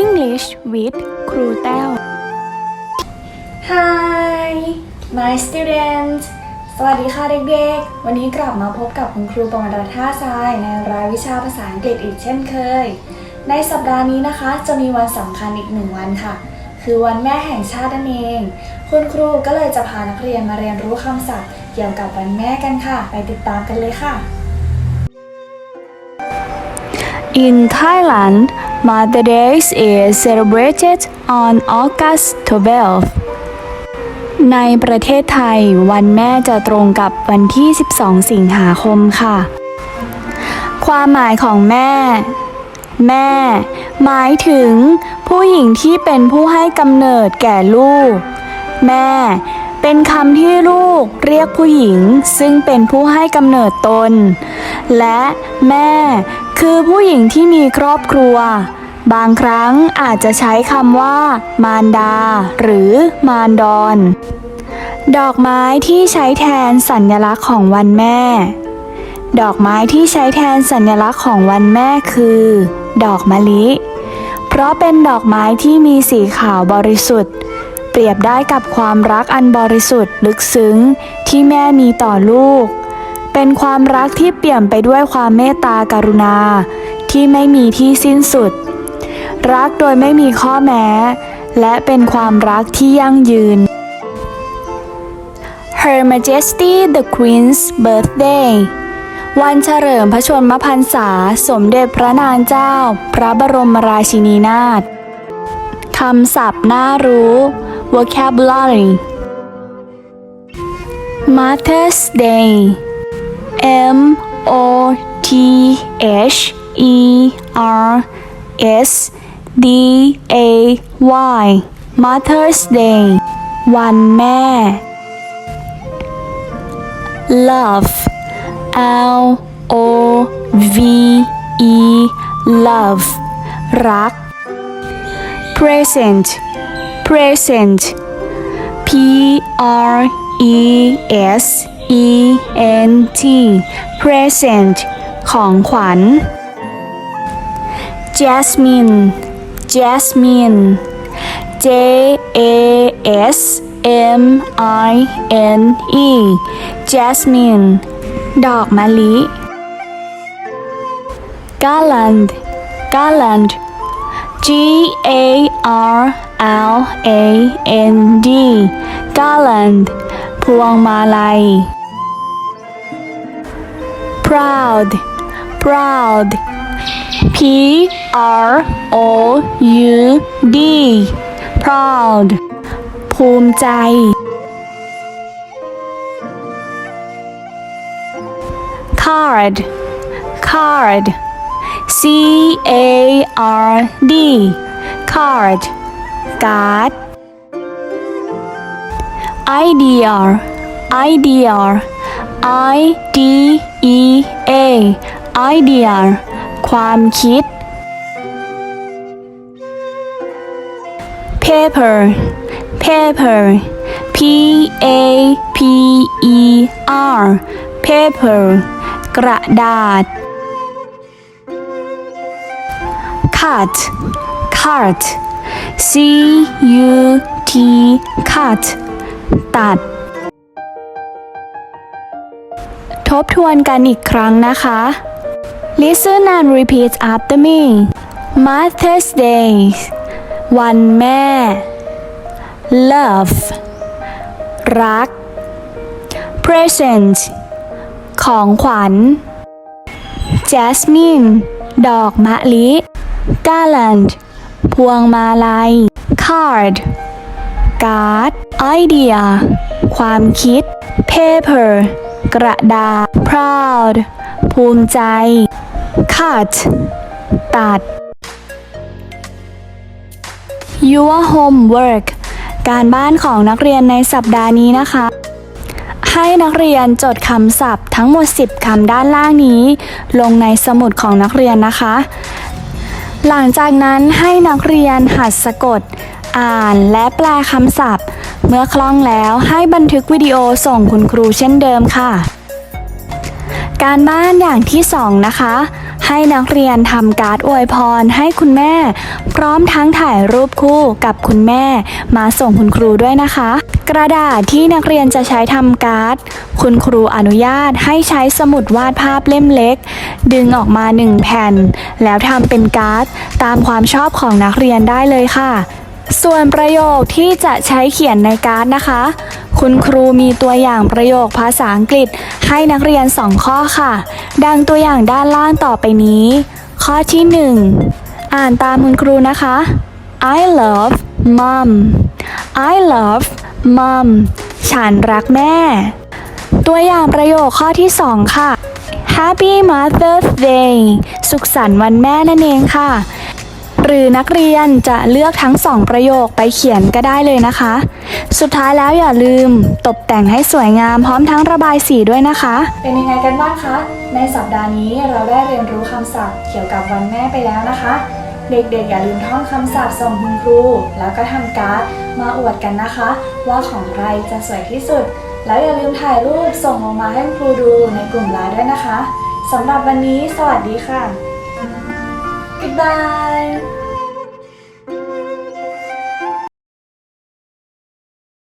English with ครูแต้ว Hi my student สวัสดีค่ะเด็กๆ วันนี้กลับมาพบกับคุณครูปองรัท่าทรายในรายวิชาภาษาอังกฤษอีกเช่นเคย ในสัปดาห์นี้นะคะจะมีวันสำคัญอีกหนึ่งวันค่ะ คือวันแม่แห่งชาตินั่นเอง คุณครูก็เลยจะพานักเรียนมาเรียนรู้คำศัพท์ เกี่ยวกับวันแม่กันค่ะ ไปติดตามกันเลยค่ะ In Thailand Mother Day is celebrated on August 12 ในประเทศไทย วันแม่จะตรงกับวันที่ 12 สิงหาคมค่ะ ความหมายของแม่ แม่ หมายถึง ผู้หญิงที่เป็นผู้ให้กำเนิดแก่ลูก แม่ เป็นคำที่ลูกเรียกผู้หญิง ซึ่งเป็นผู้ให้กำเนิดตน และแม่ คือผู้หญิงที่มีครอบครัว บางครั้งอาจจะใช้คำว่า มารดา หรือมารดอนดอกไม้ที่ใช้แทนสัญลักษณ์ของวันแม่ ดอกไม้ที่ใช้แทนสัญลักษณ์ของวันแม่คือ ดอกมะลิ เพราะเป็นดอกไม้ที่มีสีขาวบริสุทธิ์ เปรียบได้กับความรักอันบริสุทธิ์ลึกซึ้งที่แม่มีต่อลูก เป็นความรักที่เปี่ยมไปด้วยความเมตตากรุณา ที่ไม่มีที่สิ้นสุด รักโดยไม่มีข้อแม้ และเป็นความรักที่ยั่งยืน Her Majesty the Queen's Birthday วันเฉลิมพระชนมพรรษา สมเด็จพระนางเจ้า พระบรมราชินีนาถคำศัพท์น่ารู้ vocabulary Mother's Day M O T H E R S D A Y Mother's Day วันแม่ Love L O V E Love รัก Present Present P R E S E N T Present ของขวัญ Jasmine Jasmine J A S M I N E Jasmine ดอกมะลิ Garland Garland G A R L A N D Garland พวงมาลัย Proud Proud P R O U D Proud ภูมิใจ Card Card C A R D Card Card Idea Idea I D E A Idea ความคิด Paper Paper P A P E R Paper กระดาษ Cut Cut C U T Cut ตัด ทบทวนกันอีกครั้งนะคะ Listen and repeat after me Mother's Day วันแม่ Love รัก Present ของขวัญ Jasmine ดอกมะลิ Garland พวงมาลัย Card การ์ด Idea ความคิด Paper กระดาษ Proud ภูมิใจ Cut ตัด Your homework การบ้านของนักเรียนในสัปดาห์นี้นะคะ ให้นักเรียนจดคำศัพท์ทั้งหมด 10 คำด้านล่างนี้ ลงในสมุดของนักเรียนนะคะ หลังจากนั้นให้นักเรียนหัดสะกด อ่านและแปลคำศัพท์ เมื่อคล่องแล้วให้บันทึกวิดีโอส่งคุณครูเช่นเดิมค่ะ การบ้านอย่างที่สองนะคะ ให้นักเรียนทำการ์ดอวยพรให้คุณแม่ พร้อมทั้งถ่ายรูปคู่กับคุณแม่ มาส่งคุณครูด้วยนะคะ กระดาษที่นักเรียนจะใช้ทำการ์ด คุณครูอนุญาตให้ใช้สมุดวาดภาพเล่มเล็ก ดึงออกมาหนึ่งแผ่น แล้วทำเป็นการ์ด ตามความชอบของนักเรียนได้เลยค่ะ ส่วนประโยคที่จะใช้เขียนในการ์ดนะคะ คุณครูมีตัวอย่างประโยคภาษาอังกฤษให้นักเรียน 2 ข้อค่ะ ดังตัวอย่างด้านล่างต่อไปนี้ ข้อที่ 1 อ่านตามคุณครูนะคะ I love mom I love mom ฉันรักแม่ ตัวอย่างประโยคข้อที่ 2 ค่ะ Happy Mother's Day สุขสันต์วันแม่นั่นเองค่ะ หรือนักเรียนจะเลือกทั้งสองประโยคไปเขียนก็ได้เลยนะคะ สุดท้ายแล้วอย่าลืมตกแต่งให้สวยงามพร้อมทั้งระบายสีด้วยนะคะ เป็นยังไงกันบ้างคะ ในสัปดาห์นี้เราได้เรียนรู้คำศัพท์เกี่ยวกับวันแม่ไปแล้วนะคะ เด็กๆอย่าลืมท่องคำศัพท์ส่งคุณครู แล้วก็ทำการ์ดมาอวดกันนะคะ ว่าของใครจะสวยที่สุด แล้วอย่าลืมถ่ายรูปส่งลงมาให้คุณครูดูในกลุ่มไลน์ด้วยนะคะสำหรับวันนี้ สวัสดีค่ะ Goodbye